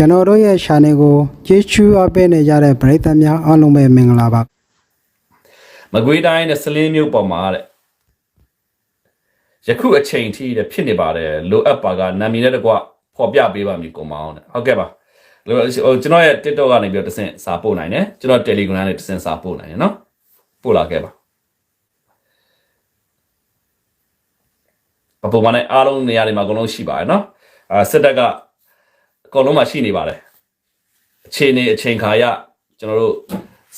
ကျွန်တော်တို့ရဲ့ channel ကိုကြည့်ရှုအပ်ပေးနေကြတဲ့ပရိသတ်များအားလုံးပဲမင်္ဂလာပါမကွေးတိုင်းနဲ့စလင်းမြို့ပေါ်မှာတဲ့ယခုအချိန်ထိတဲ့ဖြစ်နေပါတယ်လိုအပ်ပါကနာမည်နဲ့တကွဖော်ပြပေးပါမည်ကွန်မောင်းတဲ့ဟုတ်ကဲ့ပါဟိုကျွန်တော်ရဲ့ TikTok ကနေပြီးတော့တဆင့်စာပို့နိုင်တယ်ကျွန်တော် Telegram နဲ့တဆင့်စာပို့နိုင်တယ်နော်ပို့လာခဲ့ပါပပမနဲ့အားလုံးနေရာတွေမှာအကုန်လုံးရှိပါတယ်နော်အာစစ်တပ်က အကုန်လုံးမှာရှိနေပါတယ်အခြေအနေအချိန်ခါရကျွန်တော်တို့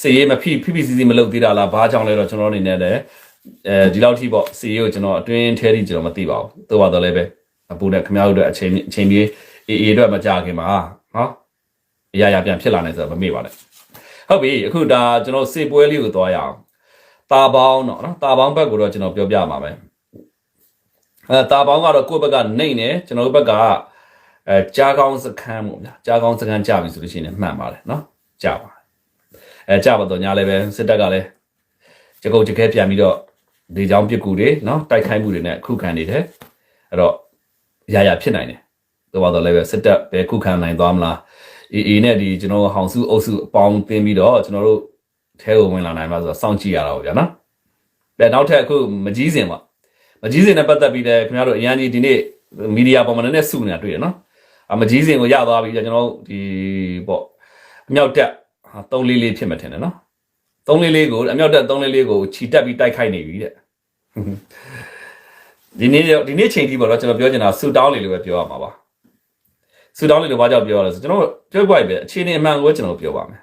စီရေးမဖိဖိဖိစီစီမလုပ်သေးတာလားဘာကြောင့်လဲတော့ကျွန်တော်အနေနဲ့လည်းအဲဒီလောက်ထိပေါ့စီရေးကိုကျွန်တော်အတွင်းထဲထိကျွန်တော်မသိပါဘူးသို့ပါတော့လည်းပဲအပူနဲ့ခမားတို့အတွက်အချိန်အချိန်ကြီးအေးအေးအတွက်မကြခင်ပါနော်အရာရာပြန်ဖြစ်လာနေဆိုတော့မမေ့ပါနဲ့ဟုတ်ပြီအခုဒါကျွန်တော်စေပွဲလေးကိုသွားရအောင်တာပေါင်းတော့နော်တာပေါင်းဘက်ကိုတော့ကျွန်တော်ပြောပြမှာပဲအဲတာပေါင်းကတော့ကိုယ့်ဘက်ကနေနေကျွန်တော်တို့ဘက်က အဲကြားကောင်းစခန်းပေါ့ဗျာကြားကောင်းစခန်းကြပြီဆိုလို့ရှိရင်မှန်ပါတယ်နော်ကြပါအဲကြပါတော့ညာလည်းပဲစစ်တပ်ကလည်းကြကုတ်ကြခဲပြန်ပြီးတော့ဒီကြောင်ပစ်ကူတွေနော်တိုက်ခိုက်မှုတွေနဲ့ခုခံနေတယ်အဲ့တော့အရာရာဖြစ်နိုင်တယ်တော့ပါတော့လည်းပဲစစ်တပ်ပဲခုခံနိုင်သွားမလားအေးအေးနဲ့ဒီကျွန်တော်ဟောင်စုအုပ်စုအပေါင်းတင်းပြီးတော့ကျွန်တော်တို့ထဲကိုဝင်လာနိုင်မှာဆိုတော့စောင့်ကြည့်ရတာပေါ့ဗျာနော်အဲနောက်ထပ်အခုမကြီးစင်ပါမကြီးစင်နဲ့ပတ်သက်ပြီးလည်းခင်ဗျားတို့အရန်ကြီးဒီနေ့မီဒီယာပေါ်မှာလည်းစုနေတာတွေ့ရနော်အ မကြီးစင်ကိုရသွားပြီကျွန်တော်တို့ဒီပေါ့အမြောက်တက်3လေးလေးဖြစ်မှထင်တယ်နော်3လေးလေးကိုအမြောက်တက်3လေးလေးကိုခြီတက်ပြီးတိုက်ခိုက်နေပြီတဲ့ဒီနေ့ဒီနေ့ချိန်ထိပေါ့နော်ကျွန်တော်ပြောချင်တာဆူတောင်းလေးလို့ပဲပြောရမှာပါဆူတောင်းလေးလို့ဘာကြောင့်ပြောရလဲဆိုကျွန်တော်ပြောပြပဲအခြေအနေအမှန်ကိုကျွန်တော်ပြောပါမယ်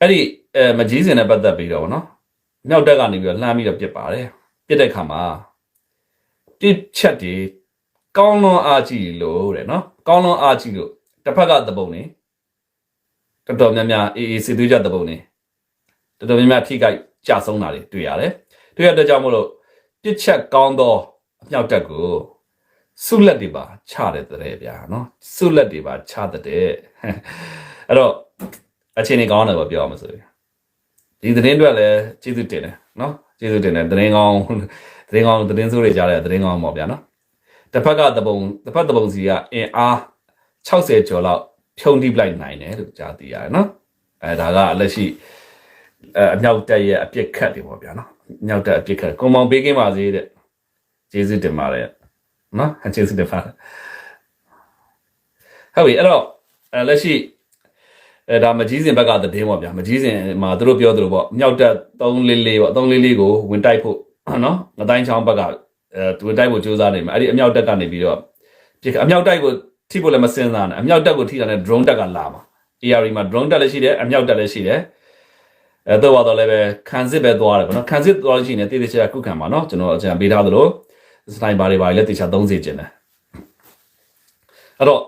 အဲ့ဒီအဲမကြီးစင်နဲ့ပတ်သက်ပြီးတော့ဗောနော်မြောက်တက်ကနေပြီးတော့လှမ်းပြီးတော့ပြစ်ပါတယ်ပြစ်တဲ့ခါမှာပြစ်ချက်တွေ ကောင်းလွန်အားကြီးလို့တဲ့နော်ကောင်းလွန်အားကြီးလို့တစ်ဖက်ကသပုံနေတော်တော်များများအေးအေးစစ်သွေးကြသပုံနေတော်တော်များများထိခိုက်ကြဆုံးတာတွေတွေ့ရတယ်တွေ့ရတဲ့ကြောင့်မို့လို့ပြစ်ချက်ကောင်းသောအမြောက်တက်ကိုဆုလက်တွေပါချတဲ့တဲ့ဗျာနော်ဆုလက်တွေပါချတဲ့အဲ့တော့အချိန်ကြီးကောင်းတယ်ပေါ့ပြောအောင်ဆိုရင်ဒီသတင်းတွေလည်းကျေးဇူးတင်တယ်နော်ကျေးဇူးတင်တယ်သတင်းကောင်းသတင်းကောင်းသတင်းဆိုးတွေကြားတဲ့သတင်းကောင်းပေါ့ဗျာနော် တစ်ဖက်ကတပုံတစ်ဖက်တပုံစီကအင်အား60ကျော်လောက်ဖြုံတိပလိုက်နိုင်တယ်လို့ကြားသိရတယ်နော်အဲဒါကလက်ရှိအဲအမြောက်တက်ရဲ့အပြစ်ခတ်တွေပေါ့ဗျာနော်အမြောက်တက်အပြစ်ခတ်ကွန်မောင်ပေးကင်းပါစေတဲ့ကျေးဇူးတင်ပါတယ်နော်ကျေးဇူးတင်ပါတယ်ဟုတ်ပြီအဲ့တော့အဲလက်ရှိအဲဒါမကြီးစင်ဘက်ကသတင်းပေါ့ဗျာမကြီးစင်မှာသူတို့ပြောသလိုပေါ့မြောက်တက်344ပေါ့344ကိုဝင်တိုက်ဖို့နော်ငတိုင်းချောင်းဘက်က အဲသူတိုက်ဖို့ကြိုးစားနေမှာအဲ့ဒီအမြောက်တက်ကနေပြီးတော့ပြစ်အမြောက်တိုက်ကိုထိဖို့လည်းမစင်စားနဲ့အမြောက်တက်ကိုထိတာနဲ့ drone တက်ကလာမှာ AR မှာ drone တက်လည်းရှိတယ်အမြောက်တက်လည်းရှိတယ်အဲတော့တော့လည်းပဲခံစစ်ပဲသွားတယ်ပေါ့နော်ခံစစ်သွားလို့ရှိရင်တည်တည်ချာကုခံပါနော်ကျွန်တော်အကြံပေးထားသလိုစနိုက်ပါတွေပါလည်းတည်ချာ30ကျင်တယ်အဲ့တော့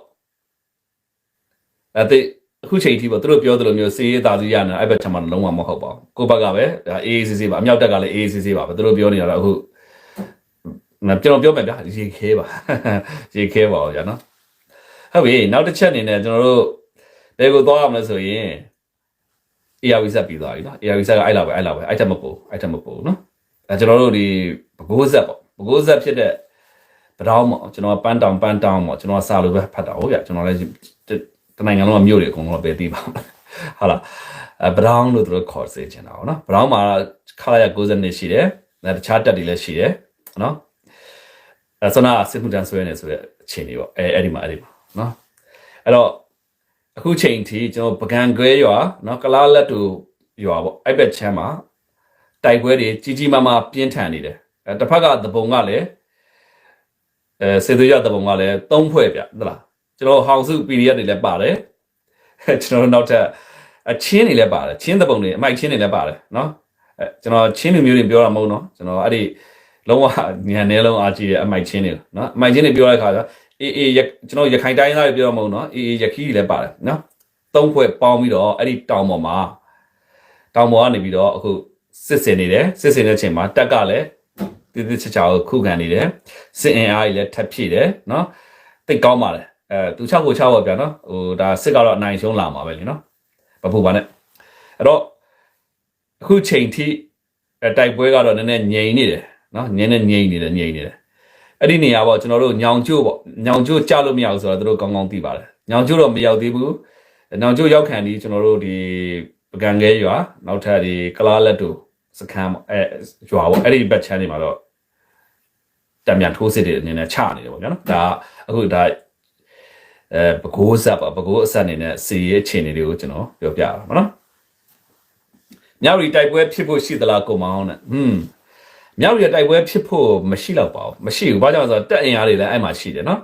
အဲ့ဒီအခုချိန်ထိပေါ့သူတို့ပြောသလိုမျိုးစီးရေးသားစုရနေအဲ့ဘက်ထမှာလုံးဝမဟုတ်ပါဘူးကိုဘက်ကပဲဒါ AACC ပါအမြောက်တက်ကလည်း AACC ပါပဲသူတို့ပြောနေတာတော့အခု ကျွန်တော်ပြောမယ်ဗျာရေခဲပါရေခဲပါဦးဗျာနော်ဟုတ်ပြီနောက်တစ်ချက်အနေနဲ့ကျွန်တော်တို့ဘယ်ကိုသွားရမလဲဆိုရင် ARV ဆက်ပြီးသွားပြီနော် ARV ဆက်ကအဲ့လောက်ပဲအဲ့လောက်ပဲအဲ့ထက်မပိုအဲ့ထက်မပိုနော်အဲကျွန်တော်တို့ဒီဘကိုးဆက်ပေါ့ဘကိုးဆက်ဖြစ်တဲ့ပတောင်းပေါ့ကျွန်တော်ပန်းတောင်ပန်းတောင်းပေါ့ကျွန်တော်စာလိုပဲဖတ်တာဟုတ်ဗျကျွန်တော်လည်းတနိုင်ငံလုံးကမြို့တွေအကုန်လုံးပဲသိပါဟုတ်လားအဲဘရောင်းလို့သူတို့ခေါ်စေချင်တာပေါ့နော်ဘရောင်းမှာခလာရ90နှစ်ရှိတယ်တခြားတက်တွေလည်းရှိတယ်နော် အဲဆနာစစ်မှုတန်းဆွဲနေဆိုတဲ့အခြေအနေပေါ့အဲအဲ့ဒီမှာအဲ့ဒီမှာနော်အဲ့တော့အခုချိန်ထိကျွန်တော်ပကံကွဲရွာနော်ကလားလက်တူရွာပေါ့အဲ့ဘက်ချမ်းမှာတိုက်ပွဲတွေကြီးကြီးမားမားပြင်းထန်နေတယ်အဲတစ်ဖက်ကသဘုံကလည်းအဲစေသွေးရသဘုံကလည်းသုံးဖွဲ့ပြဟုတ်လားကျွန်တော်ဟောင်စု PDF တွေလည်းပါတယ်ကျွန်တော်နောက်ထပ်အချင်းတွေလည်းပါတယ်ချင်းသဘုံတွေအမိုက်ချင်းတွေလည်းပါတယ်နော်အဲကျွန်တော်ချင်းလူမျိုးတွေပြောတာမဟုတ်နော်ကျွန်တော်အဲ့ဒီ လုံးဝညံနေလုံးအားကြီးတဲ့အမိုက်ချင်းတွေနော်အမိုက်ချင်းတွေပြောတဲ့ခါကျအေးအေးကျွန်တော်ရခိုင်တိုင်းသားတွေပြောတော့မဟုတ်နော်အေးအေးရခီးတွေလည်းပါတယ်နော်သုံးဖွဲ့ပေါင်းပြီးတော့အဲ့ဒီတောင်ပေါ်မှာတောင်ပေါ်ကနေပြီးတော့အခုစစ်စင်နေတယ်စစ်စင်တဲ့ချိန်မှာတက်ကလည်းတိတိကျကျကိုခုခံနေတယ်စစ်အင်အားကြီးလည်းထပ်ဖြည့်တယ်နော်တိတ်ကောင်းပါလေအဲသူ6ကို6ပါဗျာနော်ဟိုဒါစစ်ကတော့အနိုင်ရှုံးလာမှာပဲလीနော်မဖို့ပါနဲ့အဲ့တော့အခုချိန်ထိတိုက်ပွဲကတော့နည်းနည်းငြိမ်နေတယ် နော်နည်းနည်းငြိမ်နေတယ်ငြိမ်နေတယ်အဲ့ဒီနေရာပေါ့ကျွန်တော်တို့ညောင်ကျို့ပေါ့ညောင်ကျို့ကြလို့မရဘူးဆိုတော့သူတို့ကောင်းကောင်းသိပါတယ်ညောင်ကျို့တော့မရောက်သေးဘူးညောင်ကျို့ရောက်ခံဒီကျွန်တော်တို့ဒီပကံငဲရွာနောက်ထပ်ဒီကလားလက်တို့စခန်းပေါ့အဲရွာပေါ့အဲ့ဒီဘက်ချမ်းတွေမှာတော့တံမြန်ထိုးစစ်တွေအနေနဲ့ချနေတယ်ပေါ့ဗျာနော်ဒါအခုဒါအဲပကိုးဆက်ပါပကိုးအဆက်အနေနဲ့စီရဲ့အခြေအနေတွေကိုကျွန်တော်ပြောပြတာပေါ့နော်မြောက်ရီတိုက်ပွဲဖြစ်ဖို့ရှိသလားကိုမောင်နဲ့ဟွန်း မြောက်ရီတိုက်ပွဲဖြစ်ဖို့မရှိတော့ပါဘူးမရှိဘူးဘာကြောင့်လဲဆိုတော့တက်အင်အားတွေလည်းအဲ့မှာရှိတယ်နော်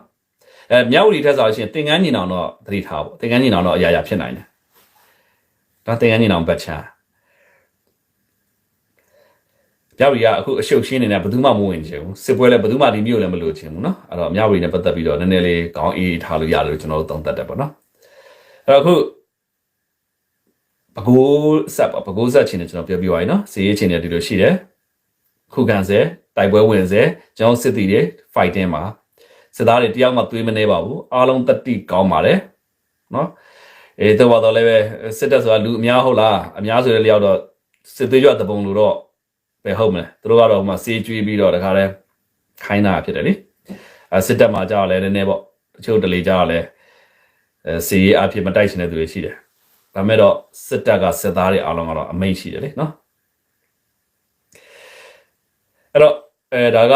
အဲမြောက်ရီထက်ဆိုလို့ရှိရင်သင်္ကန်းညီနောင်တော့သတိထားပေါ့သင်္ကန်းညီနောင်တော့အရာရာဖြစ်နိုင်တယ်ဒါသင်္ကန်းညီနောင်ဘက်ချမ်းမြောက်ရီကအခုအရှုပ်ရှင်းနေတာဘယ်သူမှမဝင်ချင်ဘူးစစ်ပွဲလည်းဘယ်သူမှဒီမျိုးလည်းမလို့ချင်ဘူးနော်အဲ့တော့မြောက်ရီနဲ့ပတ်သက်ပြီးတော့နည်းနည်းလေးခေါင်းအေးထားလို့ရတယ်လို့ကျွန်တော်တို့သုံးသပ်တယ်ပေါ့နော်အဲ့တော့အခုပကိုးဆက်ပါပကိုးဆက်ချင်းနဲ့ကျွန်တော်ပြောပြပါရင်နော်စီးရေးချင်းတွေဒီလိုရှိတယ် ခုခံစဲတိုက်ပွဲဝင်စဲကျွန်တော်စစ်တီတွေ fighting မှာစစ်သားတွေတယောက်မှသွေးမနေပါဘူးအားလုံးတတိကောင်းပါတယ်နော်အေးတော့တော့လည်းပဲစစ်တပ်ဆိုတာလူအများဟုတ်လားအများဆိုတဲ့လျောက်တော့စစ်သေးကြတပုံလို့တော့ပဲဟုတ်မလဲသူတို့ကတော့ဟိုမှာစေးကျွေးပြီးတော့တခါလဲခိုင်းတာဖြစ်တယ်လေအဲစစ်တပ်မှာကြောက်လဲနည်းနည်းပေါ့တချို့တလေကြောက်လဲအဲစီရေးအဖြစ်မတိုက်ရှင်တဲ့သူတွေရှိတယ်ဒါမဲ့တော့စစ်တပ်ကစစ်သားတွေအားလုံးကတော့အမိန့်ရှိတယ်လေနော် အဲ့တော့အဲဒါက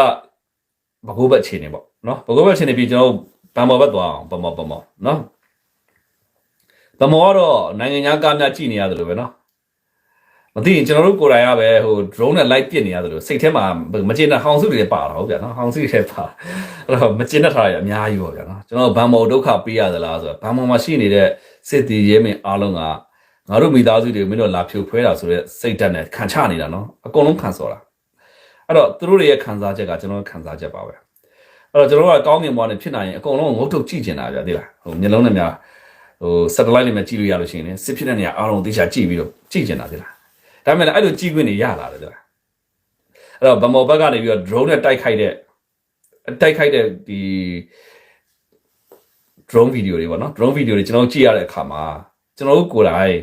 ဘကိုးဘက်အခြေအနေပေါ့နော်ဘကိုးဘက်အခြေအနေပြီးကျွန်တော်ဗန်မော်ဘက်သွားအောင်ဗန်မော်ဗန်မော်နော်ဗန်မော်ကတော့နိုင်ငံခြားကားများကြည့်နေရတယ်လို့ပဲနော်မသိရင်ကျွန်တော်တို့ကိုယ်တိုင်ကပဲဟို drone နဲ့ live ပစ်နေရတယ်လို့စိတ်ထဲမှာမကျေနပ်ဟောင်စုတွေပါတာဟုတ်ဗျာနော်ဟောင်စုတွေပါအဲ့တော့မကျေနပ်တာတွေအများကြီးပေါ့ဗျာနော်ကျွန်တော်ဗန်မော်ဒုက္ခပေးရသလားဆိုတော့ဗန်မော်မှာရှိနေတဲ့စစ်တီရဲမင်းအားလုံးကငါတို့မိသားစုတွေမင်းတို့လာဖြိုခွဲတာဆိုတော့စိတ်ဓာတ်နဲ့ခံချနေတာနော်အကုန်လုံးခံစော်တာ အဲ့တော့သူတို့တွေရဲ့ခံစားချက်ကကျွန်တော်ခံစားချက်ပါပဲအဲ့တော့ကျွန်တော်ကကောင်းကင်ဘဝနဲ့ဖြစ်နိုင်ရင်အကုန်လုံးငုတ်ထုတ်ကြည့်ကျင်တာဗျာသိလားဟိုမျက်လုံးနဲ့များဟို satellite နဲ့မှကြည့်လို့ရလို့ရှိရင်လည်းစစ်ဖြစ်တဲ့နေရာအားလုံးသေချာကြည့်ပြီးတော့ကြည့်ကျင်တာသိလားဒါပေမဲ့လည်းအဲ့လိုကြည့်ခွင့်နေရလာတယ်သိလားအဲ့တော့ဗမော်ဘက်ကနေပြီးတော့ drone နဲ့တိုက်ခိုက်တဲ့တိုက်ခိုက်တဲ့ဒီ drone video တွေပေါ့နော် drone video တွေကျွန်တော်ကြည့်ရတဲ့အခါမှာကျွန်တော်တို့ကိုယ်တိုင်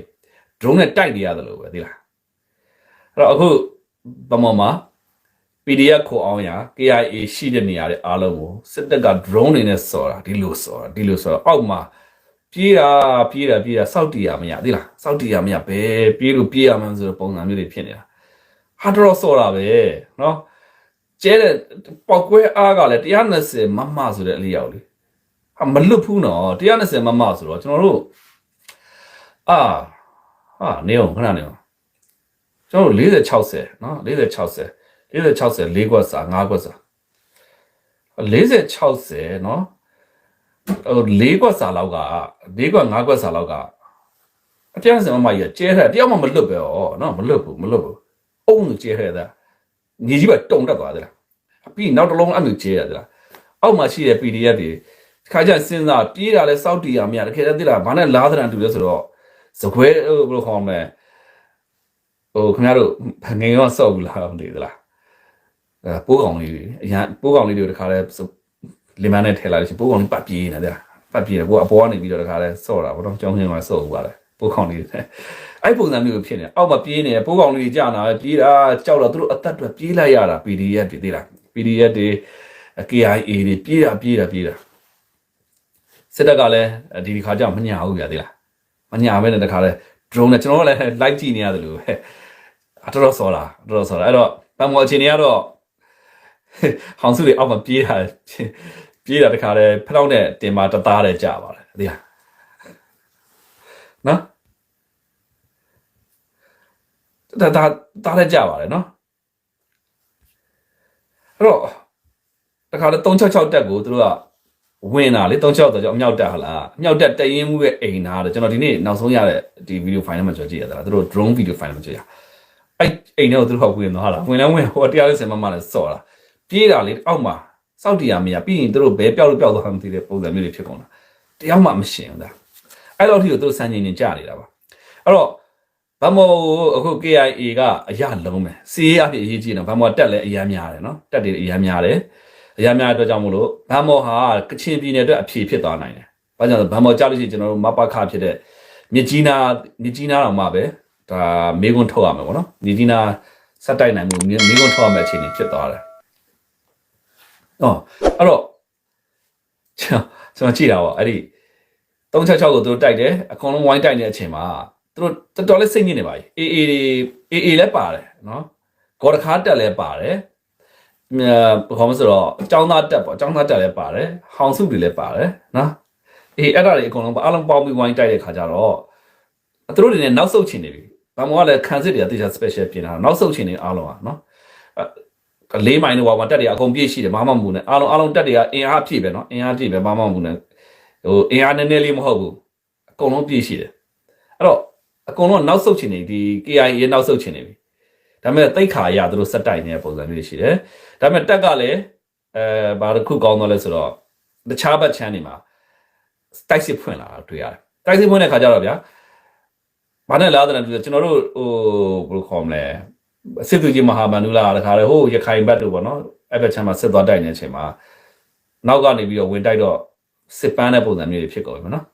drone နဲ့တိုက်နေရတယ်လို့ပဲသိလားအဲ့တော့အခုဗမော်မှာ PDF ခိုအောင်ရ KIA ရှိတဲ့နေရာတွေအားလုံးကိုစစ်တပ်က drone တွေနဲ့စော်တာဒီလိုစော်တာဒီလိုစော်တာအောက်မှာပြေးတာပြေးတာပြေးတာစောက်တီရမရသိလားစောက်တီရမရဘယ်ပြေးလို့ပြေးရမှန်းဆိုတဲ့ပုံစံမျိုးတွေဖြစ်နေတာဟာတော့စော်တာပဲเนาะကျဲတဲ့ပောက်ကွဲအားကလည်း120မမဆိုတဲ့အလေးရောက်လေဟာမလွတ်ဘူးနော်120မမဆိုတော့ကျွန်တော်တို့အာဟာနေအောင်ခဏနေအောင်ကျွန်တော်တို့40 60เนาะ40 60 40 60 4ခွက်စာ5ခွက်စာ40 60เนาะဟို4ခွက်စာလောက်က4ခွက်5ခွက်စာလောက်ကအပြည့်စံမမကြီးကျဲတယ်တယောက်မှမလွတ်ပဲဩเนาะမလွတ်ဘူးမလွတ်ဘူးအုံးလို့ကျဲခဲ့တာညီကြီးပဲတုံတက်သွားတယ်လားပြီးနောက်တစ်လုံးအဲ့လိုကျဲရတယ်လားအောက်မှာရှိတဲ့ PDF တွေခါကျစဉ်းစားပြေးတာလဲစောက်တီရမရတကယ်တည်းလားဘာနဲ့လားသရံတူလဲဆိုတော့စကွဲဟိုဘယ်လိုခေါ်မလဲဟိုခင်ဗျားတို့ငယ်ရောစောက်ဘူးလားမသိသလားအဲ ပိုးကောင်လေးတွေအရင်ပိုးကောင်လေးတွေတခါလဲလင်မနဲ့ထည့်လိုက်လို့ရှိရင်ပိုးကောင်လေးပတ်ပြေးနေတယ်ပတ်ပြေးတယ်ကိုကအပေါ်ကနေပြီးတော့တခါလဲစော့တာဘောတော့ကြောင်းချင်းမှာစော့ဘူးပါလေပိုးကောင်လေးတွေအဲ့ပုံစံမျိုးဖြစ်နေအောက်မှာပြေးနေပိုးကောင်လေးတွေကြာနာပဲပြေးတာကြောက်တော့သူတို့အသက်တွေပြေးလိုက်ရတာ PDF တွေသိလား PDF တွေ KIA တွေပြေးတာပြေးတာပြေးတာစစ်တပ်ကလည်းဒီဒီခါကျမညာဘူးပြသိလားမညာပဲနဲ့တခါလဲ drone နဲ့ကျွန်တော်တို့လည်း live ကြည့်နေရတယ်လို့ပဲအတော်တော်ဆော်တာအတော်တော်ဆော်တာအဲ့တော့ပန်မော်အခြေအနေကတော့ ဟောင်စုတွေအောက်မှာပြေးတာပြေးတာတခါလဲဖျောက်နဲ့တင်ပါတသားတဲ့ကြာပါတယ်သိလားနော်ဒါဒါဒါလည်းကြာပါတယ်နော်အဲ့တော့တခါလဲ366တက်ကိုသူတို့ကဝင်တာလေ366တော့ကြောင့်အမြောက်တက်ဟလားအမြောက်တက်တရင်မှုရဲ့အိမ်သားတော့ကျွန်တော်ဒီနေ့နောက်ဆုံးရတဲ့ဒီဗီဒီယိုဖိုင်ထဲမှာကြွကြည့်ရတာလားသူတို့ drone video file မှာကြည့်ရအဲ့အိမ်ထဲကိုသူတို့ကဝင်သွားတာဝင်လဲဝင်ဟိုတရားလေးစင်မမလည်းစော့တာ ပြေးတာလေအောက်မှာစောက်တရားမရပြီးရင်သူတို့ဘဲပြောက်လို့ပြောက်သွားမှမသိတဲ့ပုံစံမျိုးတွေဖြစ်ကုန်တာတရားမှမရှင်ဘူးဒါအဲ့လိုထိကိုသူတို့စမ်းကျင်နေကြနေတာပါအဲ့တော့ဗမောအခု KIA ကအရလုံးပဲစီးရေးအဖြစ်အရေးကြီးတယ်ဗမောတက်လည်းအရမ်းများတယ်နော်တက်တယ်အရမ်းများတယ်အရမ်းများတဲ့အတွက်ကြောင့်မို့လို့ဗမောဟာကချင်ပြည်နယ်အတွက်အဖြေဖြစ်သွားနိုင်တယ်ဘာကြောင့်လဲဗမောကြားလို့ရှိရင်ကျွန်တော်တို့မပခဖြစ်တဲ့မြကြီးနာမြကြီးနာတော့မှပဲဒါမေကွန်းထုတ်ရမယ်ပေါ့နော်မြကြီးနာစက်တိုက်နိုင်မှုမေကွန်းထုတ်ရမယ်အခြေအနေဖြစ်သွားတယ် အော်အဲ့တော့ကျွန်တော်ကျွန်တော်ကြည့်တာပေါ့အဲ့ဒီ366ကိုသူတို့တိုက်တယ်အကုန်လုံးဝိုင်းတိုက်နေတဲ့အချိန်မှာသူတို့တော်တော်လေးစိတ်ညစ်နေပါပြီအေးအေးအေးအေးလည်းပါတယ်နော်ဂေါ်တခါတက်လည်းပါတယ်အဲဘာမှမဆိုတော့ចောင်းသားတက်ပေါ့ចောင်းသားတက်လည်းပါတယ်ဟောင်စုတွေလည်းပါတယ်နော်အေးအဲ့ဒါတွေအကုန်လုံးအားလုံးပေါင်းပြီးဝိုင်းတိုက်တဲ့ခါကျတော့သူတို့တွေနဲ့နောက်ဆုတ်ချင်နေပြီဘာမှလည်းခံစစ်တွေကတေချာ special ပြင်တာနောက်ဆုတ်ချင်နေအားလုံးอ่ะနော် ၄မိုင်တို့ဘာမှတက်တွေအကုန်ပြည့်ရှိတယ်ဘာမှမဘူးနဲ့အားလုံးအားလုံးတက်တွေကအင်အားပြည့်ပဲနော်အင်အားပြည့်ပဲဘာမှမဘူးနဲ့ဟိုအင်အားနည်းနည်းလေးမဟုတ်ဘူးအကုန်လုံးပြည့်ရှိတယ်အဲ့တော့အကုန်လုံးနောက်ဆုတ်ချင်နေဒီ KI ရေနောက်ဆုတ်ချင်နေပြီဒါပေမဲ့တိတ်ခါရသူတို့စက်တိုက်နေတဲ့ပုံစံမျိုးရှိတယ်ဒါပေမဲ့တက်ကလည်းအဲဘာတစ်ခုကောင်းတော့လဲဆိုတော့တခြားဘက်ချမ်းတွေမှာတိုက်စစ်ဖွင့်လာတွေ့ရတယ်တိုက်စစ်ဖွင့်တဲ့ခါကျတော့ဗျာဘာနဲ့လာတဲ့လဲကျွန်တော်တို့ဟိုဘယ်လိုခေါ်မလဲ စစ်သူကြီးမဟာမန္ဒူလာတခါလေဟိုရခိုင်ဘက်တို့ပေါ့နော်အဲ့ဘက်ချမ်းမှာစစ်သွားတိုက်နေတဲ့အချိန်မှာနောက်ကနေပြီးတော့ဝင်တိုက်တော့စစ်ပန်းတဲ့ပုံစံမျိုးတွေဖြစ်ကုန်ပြီနော်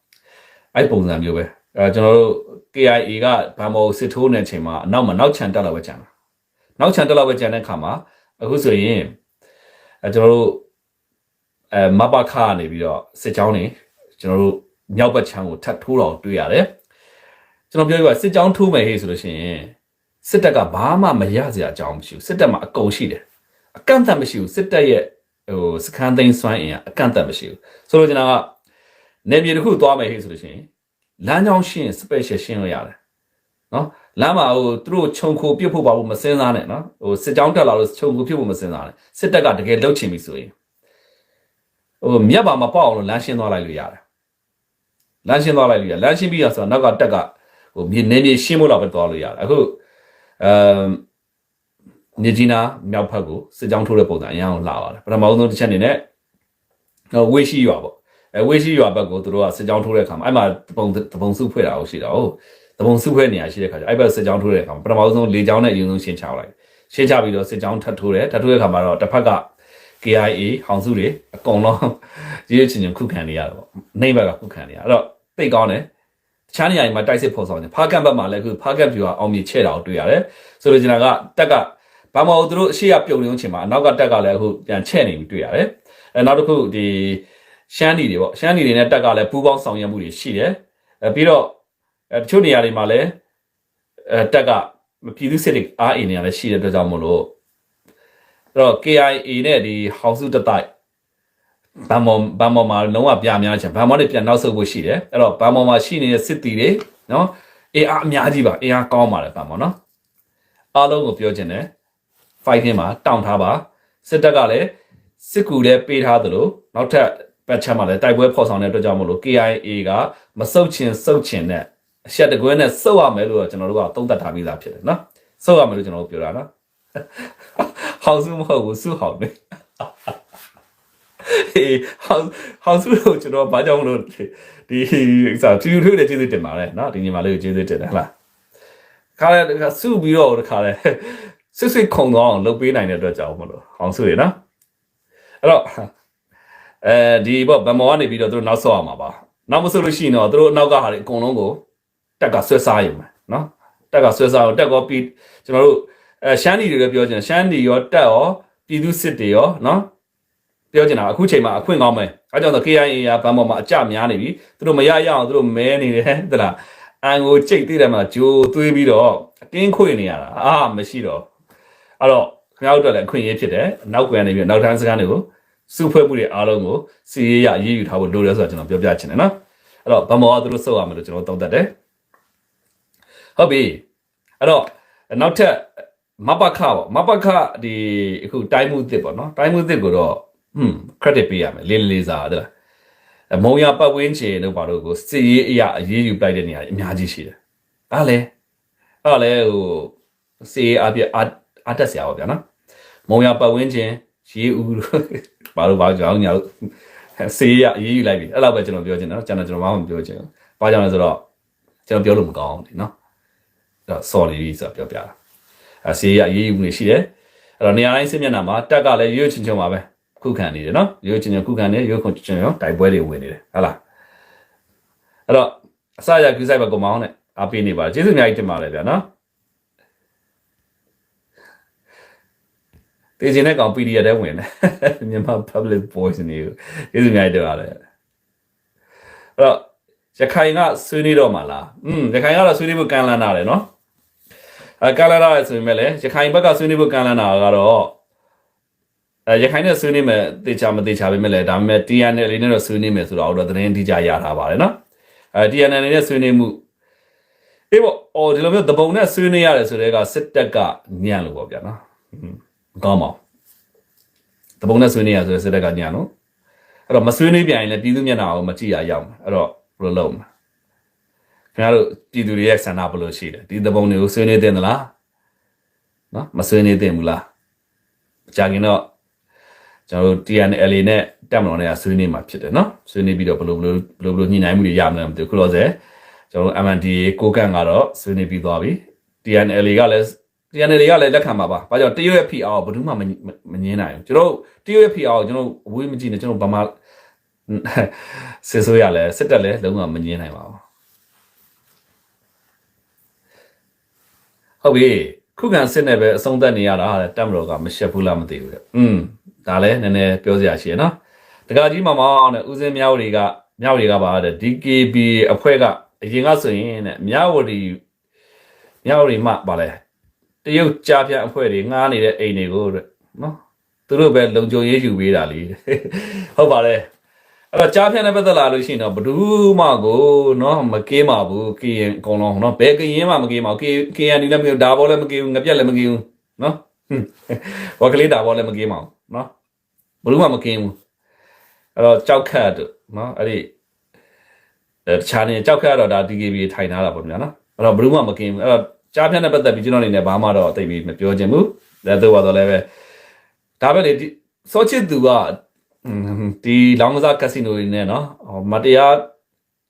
အဲ့ပုံစံမျိုးပဲအဲကျွန်တော်တို့ KIA ကဗမောစစ်ထိုးနေတဲ့အချိန်မှာအနောက်မှာနောက်ချန်တက်လာပဲချန်တာနောက်ချန်တက်လာပဲချန်တဲ့ခါမှာအခုဆိုရင်အဲကျွန်တော်တို့အဲမဘခကနေပြီးတော့စစ်ကြောင်းနေကျွန်တော်တို့မြောက်ဘက်ချမ်းကိုထပ်ထိုးတော့တွေ့ရတယ်ကျွန်တော်ပြောပြစစ်ကြောင်းထိုးမယ်ဟေ့ဆိုလို့ရှိရင် စစ်တပ်ကဘာမှမရစရာအကြောင်းမရှိဘူးစစ်တပ်မှာအကုန်ရှိတယ်အကန့်အသတ်မရှိဘူးစစ်တပ်ရဲ့ဟိုစခန်းသိမ်းစွမ်းအင်ကအကန့်အသတ်မရှိဘူးဆိုလိုချင်တာကနေမြေတစ်ခုသွားမယ်ဟေ့ဆိုလို့ရှိရင်လမ်းကြောင်းရှင်း special ရှင်းလို့ရတယ်နော်လမ်းမှာဟိုသူတို့ခြုံခိုပြစ်ဖို့ပါဖို့မစင်းစားနဲ့နော်ဟိုစစ်ကြောင်းတက်လာလို့ခြုံခိုပြစ်ဖို့မစင်းစားနဲ့စစ်တပ်ကတကယ်လှုပ်ချင်ပြီဆိုရင်ဟိုမြက်ပါမပေါက်အောင်လို့လမ်းရှင်းသွားလိုက်လို့ရတယ်လမ်းရှင်းသွားလိုက်လို့ရလမ်းရှင်းပြီးရဆိုတော့နောက်ကတက်ကဟိုမြေနေမြေရှင်းဖို့တော့ပဲသွားလို့ရတယ်အခု အမ်မြေကြီးနာမြောက်ဖက်ကိုစစ်ကြောင်းထိုးတဲ့ပုံစံအရင်အောင်လာပါတယ်ပထမဆုံးတစ်ချက်အနေနဲ့ဟိုဝေးရှိရွာပေါ့အဲဝေးရှိရွာဘက်ကိုသူတို့ကစစ်ကြောင်းထိုးတဲ့အခါမှာအဲ့မှာတပုံတပုံစုဖွဲ့တာဟုတ်ရှိတာဟုတ်တပုံစုဖွဲ့နေရရှိတဲ့အခါကျအဲ့ဘက်စစ်ကြောင်းထိုးတဲ့အခါမှာပထမဆုံးလေကြောင်းနဲ့အရင်ဆုံးရှင်းချလိုက်ရှင်းချပြီးတော့စစ်ကြောင်းထပ်ထိုးတယ်ထပ်ထိုးတဲ့အခါမှာတော့တစ်ဖက်က KIA ဟောင်စုတွေအကုန်လုံးရေးရချင်းချင်းခုခံနေရတယ်ပေါ့နှိမ့်ဘက်ကခုခံနေရအဲ့တော့သိကောင်းတယ်တ ခြားနေရာတွေမှာတိုက်စစ်ဖော်ဆောင်နေဖားကန့်ဘက်မှာလည်းခုဖားကန့်ပြူကအောင်မြေချဲ့တာကိုတွေ့ရတယ်ဆိုလိုချင်တာကတက်ကဘာမဟုတ်သူတို့အရှိရပြုံနေချင်းမှာအနောက်ကတက်ကလည်းအခုပြန်ချဲ့နေပြီတွေ့ရတယ်အဲနောက်တစ်ခုဒီရှမ်းဒီတွေပေါ့ရှမ်းဒီတွေနဲ့တက်ကလည်းပူးပေါင်းဆောင်ရွက်မှုတွေရှိတယ်အဲပြီးတော့အဲတချို့နေရာတွေမှာလည်းအဲတက်ကပြည်သူစစ်တွေအားအင်နေရလည်းရှိတဲ့အတွက်ကြောင့်မို့လို့အဲ့တော့ KIA နဲ့ဒီ House တတိုက် ဗန်မော်ဗန်မော်မှာလုံးဝပြများချင်ဗန်မော်တွေပြန်နောက်ဆုတ်ဖို့ရှိတယ်အဲ့တော့ဗန်မော်မှာရှိနေတဲ့စစ်တီတွေနော်အေးအားအများကြီးပါအေးအားကောင်းပါတယ်ဗန်မော်နော်အားလုံးကိုပြောချင်တယ် fighting မှာတောင့်ထားပါစစ်တပ်ကလည်းစစ်ကူလည်းပေးထားသလိုနောက်ထပ်ဘက်ချက်မှာလည်းတိုက်ပွဲဖော်ဆောင်တဲ့အတွက်ကြောင့်မလို့ KIA ကမဆုတ်ချင်ဆုတ်ချင်နဲ့အချက်တကွဲနဲ့စုပ်ရမယ်လို့ကျွန်တော်တို့ကသုံးသပ်ထားပြီးသားဖြစ်တယ်နော်စုပ်ရမယ်လို့ကျွန်တော်တို့ပြောတာနော်ဟောင်စုမဟုတ်ဘူးစုဟောင်နေ ဟေးဟောင်ဟောင်စုလို့ကျွန်တော်ဘာကြောင့်မလို့ဒီစားဖြူဖြူနဲ့ကျေးဇူးတင်ပါတယ်နော်ဒီညီမလေးကိုကျေးဇူးတင်တယ်ဟလားခါလဲစုပြီးတော့တခါလဲစစ်စစ်ခုံတော့အောင်လုပ်ပေးနိုင်တဲ့အတွက်ကြောင့်မလို့ဟောင်စုရနော်အဲ့တော့အဲဒီပေါ့ဗမောကနေပြီးတော့သူတို့နောက်ဆော့ရမှာပါနောက်မဆိုလို့ရှိရင်တော့သူတို့အနောက်ကဟာတွေအကုန်လုံးကိုတက်ကဆွဲစားရုံပဲနော်တက်ကဆွဲစားတော့တက်ကောပြီးကျွန်တော်တို့အဲရှမ်းဒီတွေလည်းပြောချင်ရှမ်းဒီရောတက်ရောပြည်သူစစ်တွေရောနော် ပြောချင်တာအခုချိန်မှာအခွင့်ကောင်းမယ်အဲကြောင့်တော့ KIA ရဗန်းပေါ်မှာအကြများနေပြီသူတို့မရရအောင်သူတို့မဲနေတယ်သလားအန်ကိုကြိတ်သေးတယ်မှာဂျိုးသွေးပြီးတော့အကင်းခွေနေရတာအာမရှိတော့အဲ့တော့ခင်ဗျားတို့လည်းအခွင့်အရေးဖြစ်တယ်နောက်ကွယ်နေပြီးနောက်ထန်းစကားတွေကိုစုဖွဲ့မှုတွေအားလုံးကိုစီရေးရရေးယူထားဖို့လိုတယ်ဆိုတော့ကျွန်တော်ပြောပြချင်တယ်နော်အဲ့တော့ဗမောကသူတို့စုပ်ရမယ်လို့ကျွန်တော်သုံးသပ်တယ်ဟုတ်ပြီအဲ့တော့နောက်ထပ်မပခပေါ့မပခဒီအခုတိုင်းမှုသစ်ပေါ့နော်တိုင်းမှုသစ်ကိုတော့ ဟွန်း credit ပေးရမယ်လေးလေးစားတဲ့မုံရပတ်ဝန်းကျင်တို့ဘာလို့ကိုစစ်ရေးအရာအရေးယူလိုက်တဲ့နေရာအများကြီးရှိတယ်ဒါလည်းအဲ့ဒါလည်းဟိုစစ်ရေးအပြည့်အတက်စရာပါဗျာနော်မုံရပတ်ဝန်းကျင်ရေးဦးဘာလို့ဘာကြောင်ညာလို့စေးရအရေးယူလိုက်ပြီအဲ့လောက်ပဲကျွန်တော်ပြောချင်တယ်နော်ကျွန်တော်ကျွန်တော်မှမပြောချင်ဘူးဘာကြောင့်လဲဆိုတော့ကျွန်တော်ပြောလို့မကောင်းဘူးနော်အဲ့တော့ sorry ဆိုတော့ပြောပြတာအစေးရအရေးယူနေရှိတယ်အဲ့တော့နေရာတိုင်းစစ်မျက်နှာမှာတက်ကလည်းရွရွချင်းချင်းပါပဲ ခုခံနေတယ်နော်ရွရွချင်းချင်းခုခံနေရွရွချင်းချင်းရောတိုက်ပွဲတွေဝင်နေတယ်ဟုတ်လားအဲ့တော့အစရကူဆိုင်ဘက်ကောမောင်းနဲ့အားပေးနေပါကျေးဇူးအများကြီးတင်ပါတယ်ဗျာနော်တေချင်တဲ့ကောင် PDF တဲ့ဝင်တယ်မြန်မာ public voice နေကိုကျေးဇူးများတင်ပါတယ်အဲ့တော့ရခိုင်ကဆွေးနွေးတော့မှာလားอืมရခိုင်ကတော့ဆွေးနွေးဖို့ကန့်လန့်တာတယ်နော်အဲကန့်လန့်တာရဆိုရင်လည်းရခိုင်ဘက်ကဆွေးနွေးဖို့ကန့်လန့်တာကတော့ အဲရခိုင်နဲ့ဆွေးနွေးမယ်တေချာမတေချာပဲမဲ့လေဒါပေမဲ့ TNL လေးနဲ့တော့ဆွေးနွေးမယ်ဆိုတော့တော့သတင်းတိကျရထားပါတယ်နော်အဲ TNL နဲ့ဆွေးနွေးမှုအေးပေါ့အော်ဒီလိုမျိုးတပုံနဲ့ဆွေးနွေးရတယ်ဆိုတဲ့ကစစ်တပ်ကညံ့လို့ပေါ့ဗျာနော်อืมကောင်းပါဘူးတပုံနဲ့ဆွေးနွေးရဆိုတဲ့စစ်တပ်ကညံ့လို့အဲ့တော့မဆွေးနွေးပြန်ရင်လည်းပြည်သူမျက်နှာကိုမကြည့်ရအောင်အဲ့တော့ဘယ်လိုလုပ်မလဲခင်ဗျားတို့ပြည်သူတွေရဲ့ဆန္ဒဘယ်လိုရှိလဲဒီတပုံတွေကိုဆွေးနွေးတင်သလားနော်မဆွေးနွေးတင်ဘူးလားကြာခင်တော့ ကျွန်တော်တို့ TNL နဲ့တက်မတော်နဲ့ဆွေးနွေးမှာဖြစ်တယ်နော်ဆွေးနွေးပြီးတော့ဘယ်လိုဘယ်လိုဘယ်လိုဘယ်လိုညှိနှိုင်းမှုတွေရမလဲမသိဘူးခုတော့စေကျွန်တော်တို့ MNDA ကိုကန့်ကတော့ဆွေးနွေးပြီးသွားပြီ TNL ကလည်း TNL ကလည်းလက်ခံပါပါ။ဘာကြောင့်တရုတ်ရဲ့ PR ကိုဘယ်သူမှမမငင်းနိုင်ဘူး။ကျွန်တော်တရုတ်ရဲ့ PR ကိုကျွန်တော်အဝေးမကြည့်နဲ့ကျွန်တော်ဘာမှစစ်ဆိုးရလဲစစ်တက်လဲလုံးဝမငင်းနိုင်ပါဘူး။ဟုတ်ပြီခုခံစစ်နဲ့ပဲအဆုံးသတ်နေရတာတဲ့တက်မတော်ကမရှက်ဘူးလားမသိဘူးတဲ့။อืม ဒါလည်းနည်းနည်းပြောစရာရှိရနော်။တကကြီးမမောင်းနဲ့ဦးစင်းမြောက်တွေကမြောက်တွေကပါတဲ့ DKB အဖွဲ့ကအရင်ကဆိုရင်တဲ့မြောက်ဝတီမြောက်ရီမှပါလဲတရုတ်ကြားပြအဖွဲ့တွေငားနေတဲ့အိမ်တွေကိုတဲ့နော်သူတို့ပဲလုံခြုံရေးယူပေးတာလीဟုတ်ပါတယ်အဲ့တော့ကြားပြနဲ့ပတ်သက်လာလို့ရှိရင်တော့ဘယ်သူမှကိုနော်မကေးပါဘူးကရင်အကုန်လုံးနော်ဘယ်ကရင်မှမကေးပါဘူးကေကေရန်ဒီလည်းမကေးဘူးဒါဘောလည်းမကေးဘူးငပြက်လည်းမကေးဘူးနော်ဟွန်းဝကလေးဒါဘောလည်းမကေးပါဘူးနော် ဘယ်သူမှမကေးဘူးအဲ့တော့ကြောက်ခတ်တို့နော်အဲ့ဒီအဲတခြားနေကြောက်ခတ်ကတော့ဒါ DKB ထိုင်ထားတာပေါ့ဗျာနော်အဲ့တော့ဘယ်သူမှမကင်းဘူးအဲ့တော့ကြားဖြတ်နဲ့ပတ်သက်ပြီးကျွန်တော်အနေနဲ့ဘာမှတော့သိပြီးမပြောချင်ဘူးဒါတော့ပါတော့လည်းပဲဒါပဲလေဒီစောချစ်သူကอืมဒီလောင်းကစားကက်စီနိုတွေနဲ့နော်ဟောမတရား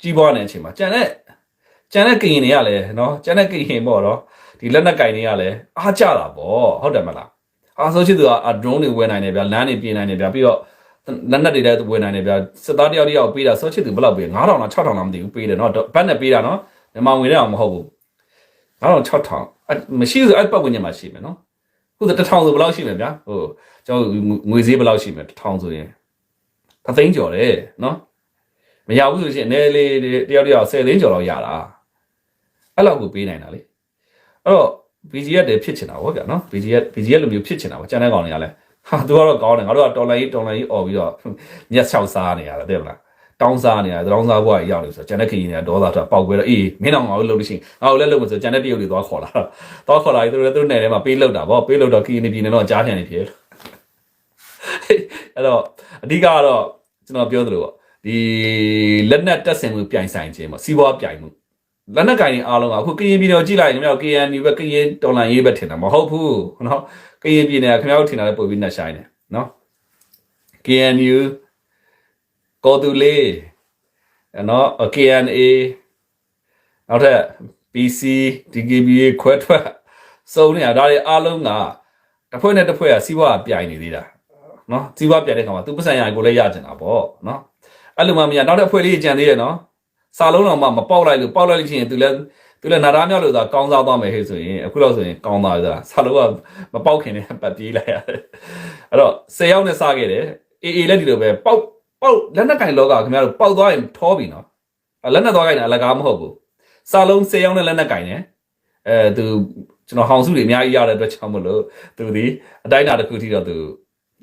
ကြီးပွားနေတဲ့အချိန်မှာကြံတဲ့ကြံတဲ့ကရင်တွေကလည်းနော်ကြံတဲ့ကရင်ပေါ့နော်ဒီလက်နက်ကင်တွေကလည်းအားကြတာပေါ့ဟုတ်တယ်မလား အားစောချစ်သူက drone တွေဝယ်နိုင်တယ်ဗျာလမ်းတွေပြင်နိုင်တယ်ဗျာပြီးတော့လက်နက်တွေလည်းဝယ်နိုင်တယ်ဗျာစစ်သားတယောက်တယောက်ပေးတာစောချစ်သူဘယ်လောက်ပေး9000လား6000လားမသိဘူးပေးတယ်နော်ဘတ်နဲ့ပေးတာနော်မြန်မာငွေနဲ့အောင်မဟုတ်ဘူး9000 6000အဲ့မရှိဘူးအဲ့ပတ်ဝန်းကျင်မှာရှိမယ်နော်ခုဆို1000ဆိုဘယ်လောက်ရှိမလဲဗျာဟိုကျွန်တော်ငွေဈေးဘယ်လောက်ရှိမလဲ1000ဆိုရင်သသိန်းကျော်တယ်နော်မရဘူးဆိုရှင်အနေလေးတယောက်တယောက်10သိန်းကျော်တော့ရတာအဲ့လောက်ကိုပေးနိုင်တာလေအဲ့တော့ BGF တည်းဖြစ်ချင်တာဗောဗျာနော် BGF BGF လိုမျိုးဖြစ်ချင်တာဗောကျန်တဲ့ကောင်တွေကလည်းဟာသူကတော့ကောင်းတယ်ငါတို့ကတော်လိုင်းကြီးတော်လိုင်းကြီးអော်ပြီးတော့ညက်ချောက်စားနေရတာတဲ့မလားတောင်းစားနေတာတောင်းစားဘွားကြီးရောက်နေဆိုတော့ကျန်တဲ့ခရီးတွေကဒေါသထွက်ပေါက်ကွဲတော့အေးမင်းတော်ငါ့ကိုလှုပ်လို့ရှိရင်ငါ့ကိုလည်းလှုပ်မဆိုကျန်တဲ့တရုတ်တွေသွားခေါ်လာတော့သွားခေါ်လာပြီးသူတို့လည်းသူတို့နယ်ထဲမှာပေးလှုပ်တာဗောပေးလှုပ်တော့ခရီးနေပြည်နေတော့ကြားပြန်နေဖြစ်အဲ့တော့အဓိကကတော့ကျွန်တော်ပြောသလိုပေါ့ဒီလက်နက်တက်ဆင်မှုပြိုင်ဆိုင်ခြင်းပေါ့စီးပွားပြိုင်မှု လက်နက်ကင်တွေအားလုံးကအခုကရင်ပြည်နယ်ကိုကြည့်လိုက်ရင်ခင်ဗျား KNU ပဲကရင်တော်လန်ရေးပဲထင်တာမဟုတ်ဘူးနော်ကရင်ပြည်နယ်ကခင်ဗျားတို့ထင်တာလည်းပို့ပြီးနှက်ဆိုင်တယ်နော် KNU ကောတူလေးနော် KNA နောက်ထပ် PC DKBA ခွဲထွက်စုံနေတာဒါတွေအားလုံးကတစ်ဖွဲ့နဲ့တစ်ဖွဲ့ကစီးပွားပြိုင်နေသေးတာနော်စီးပွားပြိုင်တဲ့ခါမှာသူပတ်စံရကိုလည်းရကျင်တာပေါ့နော်အဲ့လိုမှမရနောက်တစ်ဖွဲ့လေးကြံသေးတယ်နော် စာလုံးတော်မှမပေါက်လိုက်လို့ပေါက်လိုက်လို့ရှိရင်သူလည်းသူလည်းနာသားမြောက်လို့သာကောင်းစားသွားမယ်ဟဲ့ဆိုရင်အခုလောက်ဆိုရင်ကောင်းသွားပြီသာစာလုံးကမပေါက်ခင်နဲ့ပတ်ပြေးလိုက်ရတယ်အဲ့တော့10ယောက်နဲ့စခဲ့တယ်အေးအေးလည်းဒီလိုပဲပေါက်ပေါက်လက်နက်ကင်လောကခင်ဗျားတို့ပေါက်သွားရင်ထောပြီနော်လက်နက်သွားကင်အလကားမဟုတ်ဘူးစာလုံး10ယောက်နဲ့လက်နက်ကင်တယ်အဲသူကျွန်တော်ဟောင်စုတွေအများကြီးရတဲ့အတွက်ကြောင့်မလို့သူဒီအတိုင်းအတာတစ်ခုထိတော့သူ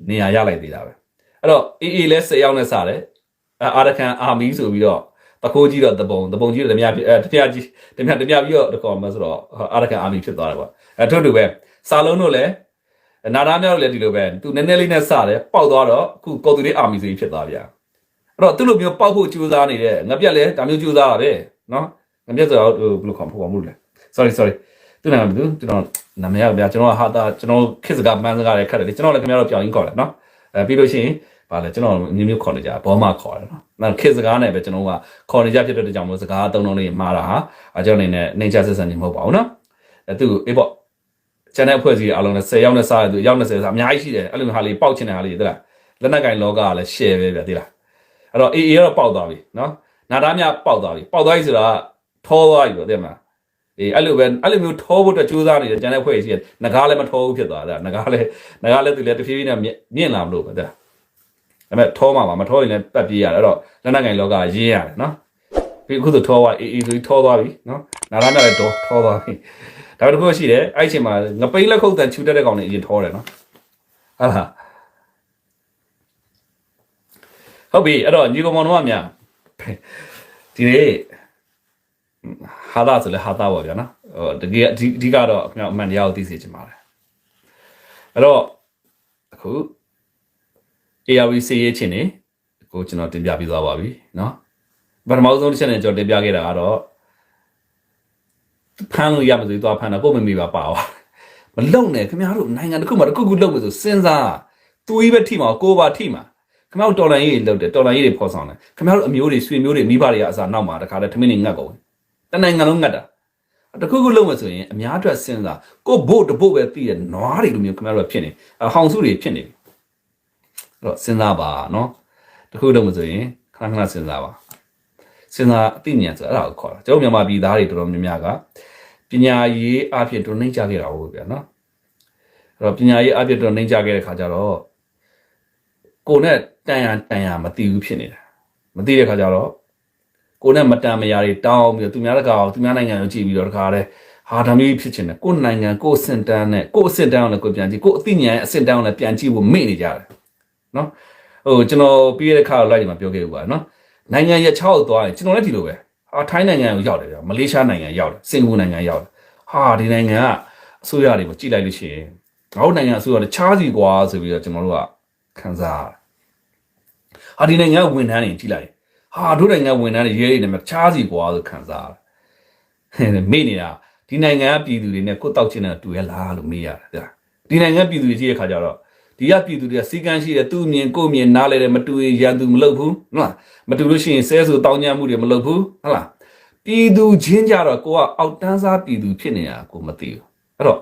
နေရာရလိုက်သေးတာပဲအဲ့တော့အေးအေးလဲ10ယောက်နဲ့စတယ်အာရကန်အာမီဆိုပြီးတော့ တကိုးကြီးတော့တပုံတပုံကြီးတော့တမအဲတမကြီးတမတမပြီးတော့တကောမဆိုတော့အာရကန်အာမီဖြစ်သွားတယ်ပေါ့အဲထို့တူပဲစာလုံးတို့လည်းနာသားများတို့လည်းဒီလိုပဲသူနည်းနည်းလေးနဲ့စတယ်ပေါက်သွားတော့အခုကော်တူလေးအာမီဆိုပြီးဖြစ်သွားဗျာအဲ့တော့သူ့လိုမျိုးပေါက်ဖို့ကြိုးစားနေတဲ့ငပြက်လဲဒါမျိုးကြိုးစားတာပဲနော်ငပြက်ဆိုတော့ဘယ်လိုခေါ်ဖို့မလို့လဲ sorry sorry သူနာမည်သူကျွန်တော်နာမည်ရဗျာကျွန်တော်ဟာတာကျွန်တော်ခစ်စကားမန်းစကားလည်းခတ်တယ်လေကျွန်တော်လည်းခင်ဗျားတို့ပြောင်းရင်းခေါ်တယ်နော်အဲပြီးလို့ရှိရင် ဗာလဲကျွန်တော်မျိုးမျိုးခေါ်နေကြဘောမခေါ်တယ်နော်နောက်ခစ်စကားနဲ့ပဲကျွန်တော်ကခေါ်နေကြဖြစ်တဲ့ကြောင့်မလို့စကားအသုံးလုံးလေးမှားတာဟာအကျွန်တော်အနေနဲ့နေချဆက်ဆံနေမဟုတ်ပါဘူးနော်အဲသူအေးပေါ့ channel ဖွဲ့စည်းအားလုံးနဲ့10ရောက်နဲ့စားတယ်သူရောက်20စားအများကြီးရှိတယ်အဲ့လိုဟာလေးပေါက်ချင်တဲ့ဟာလေးသိလားလက်နက်ကင်လောကကလည်း share ပဲဗျသိလားအဲ့တော့ AA ကတော့ပေါက်သွားပြီနော်နာသားများပေါက်သွားပြီပေါက်သွားပြီဆိုတာထောသွားပြီပေါ့သိမလားအေးအဲ့လိုပဲအဲ့လိုမျိုးထောဖို့အတွက်ကြိုးစားနေတဲ့ကျန်တဲ့ဖွဲ့ရှိတယ်ငကားလည်းမထောဘူးဖြစ်သွားတာငကားလည်းငကားလည်းသူလည်းတဖြည်းဖြည်းနဲ့မြင့်မြင့်လာမလို့ပဲတဲ့ ဒါပေမဲ့ထောမှာပါမထောရင်လည်းပတ်ပြေးရတယ်အဲ့တော့လက်နက်ကင်လောကရေးရတယ်နော်ပြီးအခုဆိုထောကအေးအေးဆိုပြီးထောသွားပြီနော်နာရမြလည်းတော့ထောသွားပြီဒါပေမဲ့တစ်ခုရှိတယ်အဲ့ဒီအချိန်မှာငပိန်းလက်ခုပ်တန်ချူတက်တဲ့ကောင်တွေအရင်ထောတယ်နော်ဟုတ်လားဟုတ်ပြီအဲ့တော့ညီကောင်မောင်တို့ကများဒီနေ့ဟာသာဆိုလဲဟာသာပါဗျာနော်ဟိုတကယ်အဓိအဓိကတော့ခင်ဗျာအမှန်တရားကိုသိစေချင်ပါတယ်အဲ့တော့အခု ARV စေးရေးချင်းနေကိုကျွန်တော်တင်ပြပြီးသွားပါပြီเนาะပထမဆုံးတစ်ချက်နဲ့ကျွန်တော်တင်ပြခဲ့တာကတော့ဖမ်းလို့ရမှာဆိုတော့ဖမ်းတာကိုယ့်မမေပါပါပါမလုံနဲ့ခင်ဗျားတို့နိုင်ငံတစ်ခုမှတစ်ခုခုလုံလို့ဆိုစဉ်းစားသူကြီးပဲထိမှာကိုယ်ပါထိမှာခင်ဗျားတို့တော်လိုင်းရေးတွေလုပ်တယ်တော်လိုင်းရေးတွေဖော်ဆောင်တယ်ခင်ဗျားတို့အမျိုးတွေဆွေမျိုးတွေမိဘတွေကအစားနောက်မှာတခါတည်းထမင်းတွေငတ်ကုန်တနိုင်ငံလုံးငတ်တာတစ်ခုခုလုံမယ်ဆိုရင်အများအတွက်စဉ်းစားကိုဘို့တဘို့ပဲပြီးရနွားတွေလိုမျိုးခင်ဗျားတို့ဖြစ်နေအဟောင်စုတွေဖြစ်နေပြီ အဲ့ တော့စဉ်းစားပါနော်တခုတော့မဆိုရင်ခဏခဏစဉ်းစားပါစဉ်းစားအသိဉာဏ်ဆိုအဲ့ဒါကိုခေါ်တာကျွန်တော်မြန်မာပြည်သားတွေတော်တော်များများကပညာရေးအဖြစ်တော်နှိမ့်ကြခဲ့တာဟုတ်ဗျာနော်အဲ့တော့ပညာရေးအဖြစ်တော်နှိမ့်ကြခဲ့တဲ့ခါကျတော့ကိုယ်နဲ့တန်ရန်တန်ရန်မသိဘူးဖြစ်နေတာမသိတဲ့ခါကျတော့ကိုယ်နဲ့မတန်မရာတွေတောင်းပြီးတော့သူများတကာကိုသူများနိုင်ငံကိုကြည့်ပြီးတော့တခါတည်းဟာဒါမျိုးဖြစ်ချင်တယ်ကိုယ်နိုင်ငံကိုယ်အစင်တန်းနဲ့ကိုယ်အစင်တန်းအောင်လည်းကိုယ်ပြန်ကြည့်ကိုယ်အသိဉာဏ်အစင်တန်းအောင်လည်းပြန်ကြည့်ဖို့မေ့နေကြတယ် နော်ဟိုကျွန်တော်ပြီးရတဲ့ခါလိုက်ဒီမှာပြောခဲ့ဥပါနော်နိုင်ငံရဲ့6ရောက်သွားရင်ကျွန်တော်လည်းဒီလိုပဲဟာထိုင်းနိုင်ငံကိုရောက်တယ်ဗျမလေးရှားနိုင်ငံရောက်တယ်စင်ကာပူနိုင်ငံရောက်တယ်ဟာဒီနိုင်ငံကအစိုးရတွေပေါ့ကြည့်လိုက်လို့ရှိရင်ငါတို့နိုင်ငံအစိုးရတွေချားစီကွာဆိုပြီးတော့ကျွန်တော်တို့ကခံစားရတယ်ဟာဒီနိုင်ငံကဝန်ထမ်းတွေကြည့်လိုက်ဟာတို့နိုင်ငံဝန်ထမ်းတွေရဲတွေနဲ့ချားစီကွာဆိုခံစားရတယ်မေ့နေတာဒီနိုင်ငံကပြည်သူတွေနဲ့ကိုယ်တောက်ချင်တဲ့တူရလားလို့မေးရတယ်ဒီနိုင်ငံပြည်သူတွေကြည့်တဲ့ခါကျတော့ ဒီကပြည်သူတွေကစီကန်းရှိတယ်သူ့မြင်ကိုယ့်မြင်နားလဲတယ်မတူရင်ရန်သူမလုပ်ဘူးဟုတ်လားမတူလို့ရှိရင်ဆဲဆိုတောင်းညမ်းမှုတွေမလုပ်ဘူးဟုတ်လားပြည်သူချင်းကြတော့ကိုကအောက်တန်းစားပြည်သူဖြစ်နေတာကိုမသိဘူးအဲ့တော့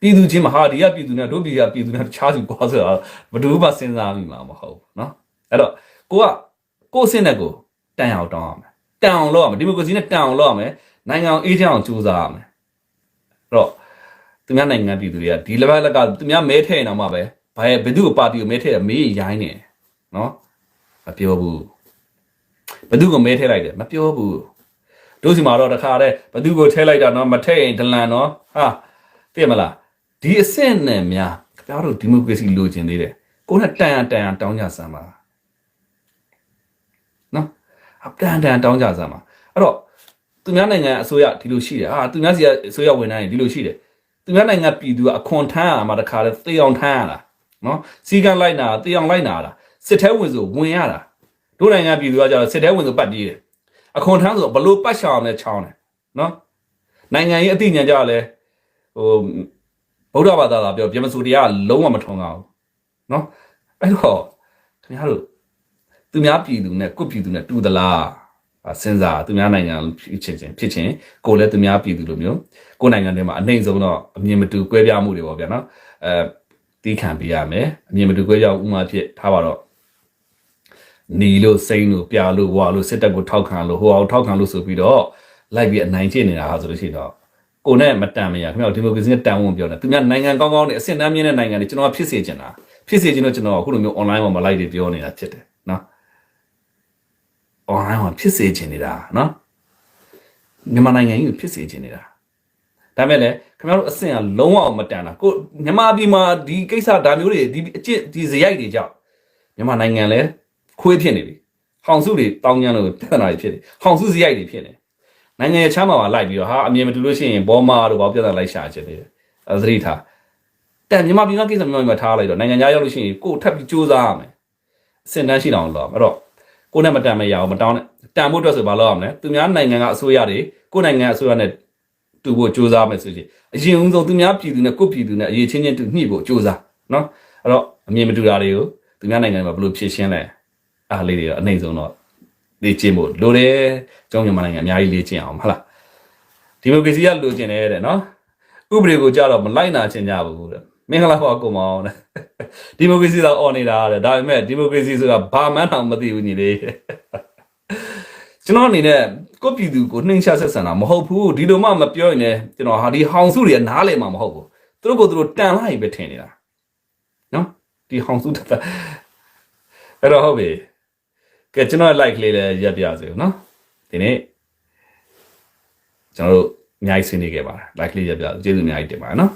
ပြည်သူချင်းမဟာဒီကပြည်သူနဲ့တို့ပြည်ကပြည်သူနဲ့တခြားစီကွာဆိုတာဘယ်သူမှစဉ်းစားမိမှာမဟုတ်ဘူးเนาะအဲ့တော့ကိုကကိုယ့်အဆင့်နဲ့ကိုတန်အောင်တောင်းရမယ်တန်အောင်လုပ်ရမယ်ဒီမိုကရေစီနဲ့တန်အောင်လုပ်ရမယ်နိုင်ငံအောင်အေးချမ်းအောင်ကြိုးစားရမယ်အဲ့တော့သူများနိုင်ငံပြည်သူတွေကဒီ level လက်ကသူများမဲထဲနေအောင်မှာပဲ ဘာရဲ့ဘယ်သူ့ပါတီကိုမဲထည့်တယ်မေးရိုင်းနေနော်မပြောဘူးဘယ်သူ့ကိုမဲထည့်လိုက်တယ်မပြောဘူးတို့စီမှာတော့တခါတည်းဘယ်သူ့ကိုထည့်လိုက်တာနော်မထည့်ရင်ဒလန်နော်ဟာသိရမလားဒီအဆင့်နဲ့များခင်ဗျားတို့ဒီမိုကရေစီလိုချင်သေးတယ်ကိုနဲ့တန်ရန်တန်ရန်တောင်းကြစမ်းပါနော်အတန်တန်တောင်းကြစမ်းပါအဲ့တော့သူများနိုင်ငံအစိုးရဒီလိုရှိတယ်ဟာသူများစီကအစိုးရဝန်ထမ်းတွေဒီလိုရှိတယ်သူများနိုင်ငံပြည်သူကအခွန်ထမ်းရမှာတခါတည်းသေအောင်ထမ်းရတာ နော်စီကံလိုက်နာတေးအောင်လိုက်နာတာစစ်ထဲဝင်ဆိုဝင်ရတာတို့နိုင်ငံပြည်သူကကြတော့စစ်ထဲဝင်ဆိုပတ်ပြေးတယ်အခွန်ထမ်းဆိုဘလို့ပတ်ရှောင်နဲ့ချောင်းတယ်နော်နိုင်ငံရေးအသိဉာဏ်ကြလဲဟိုဗုဒ္ဓဘာသာသာပြောပြမစုတရားလုံးဝမထုံအောင်နော်အဲ့တော့ခင်ဗျားတို့သူများပြည်သူနဲ့ကိုယ့်ပြည်သူနဲ့တူသလားအစဉ်းစားသူများနိုင်ငံဖြစ်ချင်းချင်းဖြစ်ချင်းကိုယ်လည်းသူများပြည်သူလိုမျိုးကိုယ်နိုင်ငံထဲမှာအနှိမ့်ဆုံးတော့အမြင်မတူကွဲပြားမှုတွေပေါ့ဗျာနော်အဲ တီးခံပေးရမယ်အမြင်မတူခွဲရောက်ဥမာဖြစ်ထားပါတော့နီလို့စိမ့်လို့ပြာလို့ဝါလို့စစ်တပ်ကိုထောက်ခံလို့ဟိုအောင်ထောက်ခံလို့ဆိုပြီးတော့လိုက်ပြီးအနိုင်ကျင့်နေတာဟာဆိုလို့ရှိရင်တော့ကိုနဲ့မတန်မရခင်ဗျာဒီမိုကရေစီနဲ့တန်ဝန်ပြောတယ်သူများနိုင်ငံကောင်းကောင်းနဲ့အဆင့်တန်းမြင့်တဲ့နိုင်ငံတွေကျွန်တော်ကဖြစ်စေချင်တာဖြစ်စေချင်တော့ကျွန်တော်အခုလိုမျိုး online ပေါ်မှာ live တွေပြောနေတာဖြစ်တယ်နော် online မှာဖြစ်စေချင်နေတာနော်မြန်မာနိုင်ငံကြီးကိုဖြစ်စေချင်နေတာ ဒါမဲ့လည်းခင်ဗျားတို့အဆင့်ကလုံးဝမတန်တာကိုမြန်မာပြည်မှာဒီကိစ္စဒါမျိုးတွေဒီအကျင့်ဒီဇယိုက်တွေကြောင့်မြန်မာနိုင်ငံလည်းခွေးဖြစ်နေပြီဟောင်စုတွေတောင်းကျမ်းလို့ပြဿနာတွေဖြစ်နေဟောင်စုဇယိုက်တွေဖြစ်နေနိုင်ငံရဲ့ချမ်းသာမှာလိုက်ပြီးတော့ဟာအမြင်မတူလို့ရှိရင်ဘောမာတို့ဘာပြဿနာလိုက်ရှာချင်နေတယ်အဲသတိထားတန်မြန်မာပြည်ကကိစ္စမြန်မာပြည်မှာထားလိုက်တော့နိုင်ငံခြားရောက်လို့ရှိရင်ကိုယ်ထပ်ပြီးစူးစမ်းရမယ်အဆင့်တန်းရှိတောင်လို့အဲ့တော့ကိုယ်နဲ့မတန်မရအောင်မတောင်းနဲ့တန်ဖို့အတွက်ဆိုဘာလုပ်ရမလဲသူများနိုင်ငံကအစိုးရတွေကိုယ်နိုင်ငံအစိုးရနဲ့ တူဖို့စူးစမ်းမယ်ဆိုရင်အရင်ဦးဆုံးသူများပြည်သူနဲ့ကိုယ့်ပြည်သူနဲ့အရေးချင်းချင်းတူညှိဖို့စူးစမ်းနော်အဲ့တော့အမြင်မတူတာတွေကိုသူများနိုင်ငံမှာဘယ်လိုဖြေရှင်းလဲအားလေးတွေတော့အနေဆုံးတော့လေ့ကျင့်ဖို့လိုတယ်ကျောင်းမြန်မာနိုင်ငံအများကြီးလေ့ကျင့်အောင်ဟုတ်လားဒီမိုကရေစီကလိုချင်တယ်တဲ့နော်ဥပဒေကိုကြတော့မလိုက်နာချင်ကြဘူးတဲ့မင်္ဂလာပါကိုမောင်တဲ့ဒီမိုကရေစီတော့អော်နေတာတဲ့ဒါပေမဲ့ဒီမိုကရေစီဆိုတာဘာမှန်းတောင်မသိဘူးညီလေး ကျွန်တော်အနေနဲ့ကိုပြည်သူကိုနှိမ့်ချဆက်ဆံတာမဟုတ်ဘူးဒီလိုမှမပြောရင်လည်းကျွန်တော်ဟာဒီဟောင်စုတွေကနားလည်မှာမဟုတ်ဘူးသူတို့ကိုသူတို့တန်လိုက်ပဲထင်နေတာနော်ဒီဟောင်စုတက်တာအဲ့တော့ဟုတ်ပြီကဲကျွန်တော် like လေးလည်းရပ်ပြစေဦးနော်ဒီနေ့ကျွန်တော်တို့အများကြီးဆွေးနွေးခဲ့ပါတယ် like လေးရပ်ပြကျေးဇူးအများကြီးတင်ပါတယ်နော်